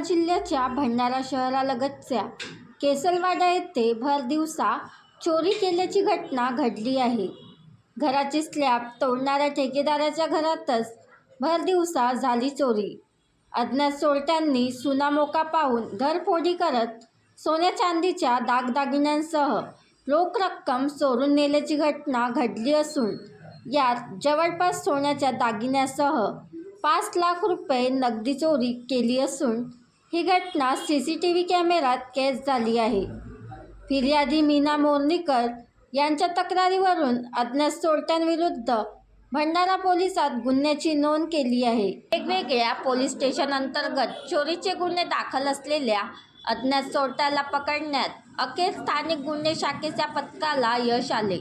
भंडारा जिल्ह्याच्या भंडारा शहरालगतच्या केसलवाडा येथे भर दिवसा चोरी केल्याची घटना घडली आहे. घराची स्लॅब तोडणाऱ्या ठेकेदाराच्या घरातच भर दिवसा झाली चोरी. अज्ञात चोरट्यांनी सुनामोका पाहून घरफोडी करत सोन्या चांदीच्या दागदागिन्यांसह रोख रक्कम चोरून नेल्याची घटना घडली असून यात जवळपास सोन्याच्या दागिन्यासह पाच लाख रुपये नगदी चोरी केली असून ही घटना सी सी टी व्ही कॅमेऱ्यात कैद झाली आहे. फिर्यादी मीना मोर्नीकर यांच्या तक्रारीवरून अज्ञात चोरट्यांविरुद्ध भंडारा पोलिसात गुन्ह्याची नोंद केली आहे. वेगवेगळ्या पोलीस स्टेशन अंतर्गत चोरीचे गुन्हे दाखल असलेल्या अज्ञात चोरट्याला पकडण्यात अखेर स्थानिक गुन्हे शाखेच्या पथकाला यश आले.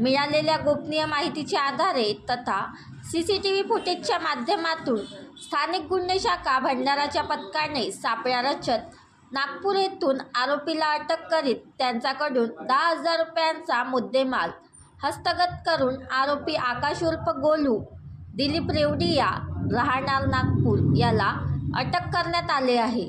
मिळालेल्या गोपनीय माहितीच्या आधारे तथा सी सी टी व्ही फुटेजच्या माध्यमातून स्थानिक गुन्हे शाखा भंडाराच्या पथकाने सापळा रचत नागपूर येथून आरोपीला अटक करीत त्यांच्याकडून दहा हजार रुपयांचा मुद्देमाल हस्तगत करून आरोपी आकाश उर्फ गोलू दिलीप रेवडिया राहणार नागपूर याला अटक करण्यात आले आहे.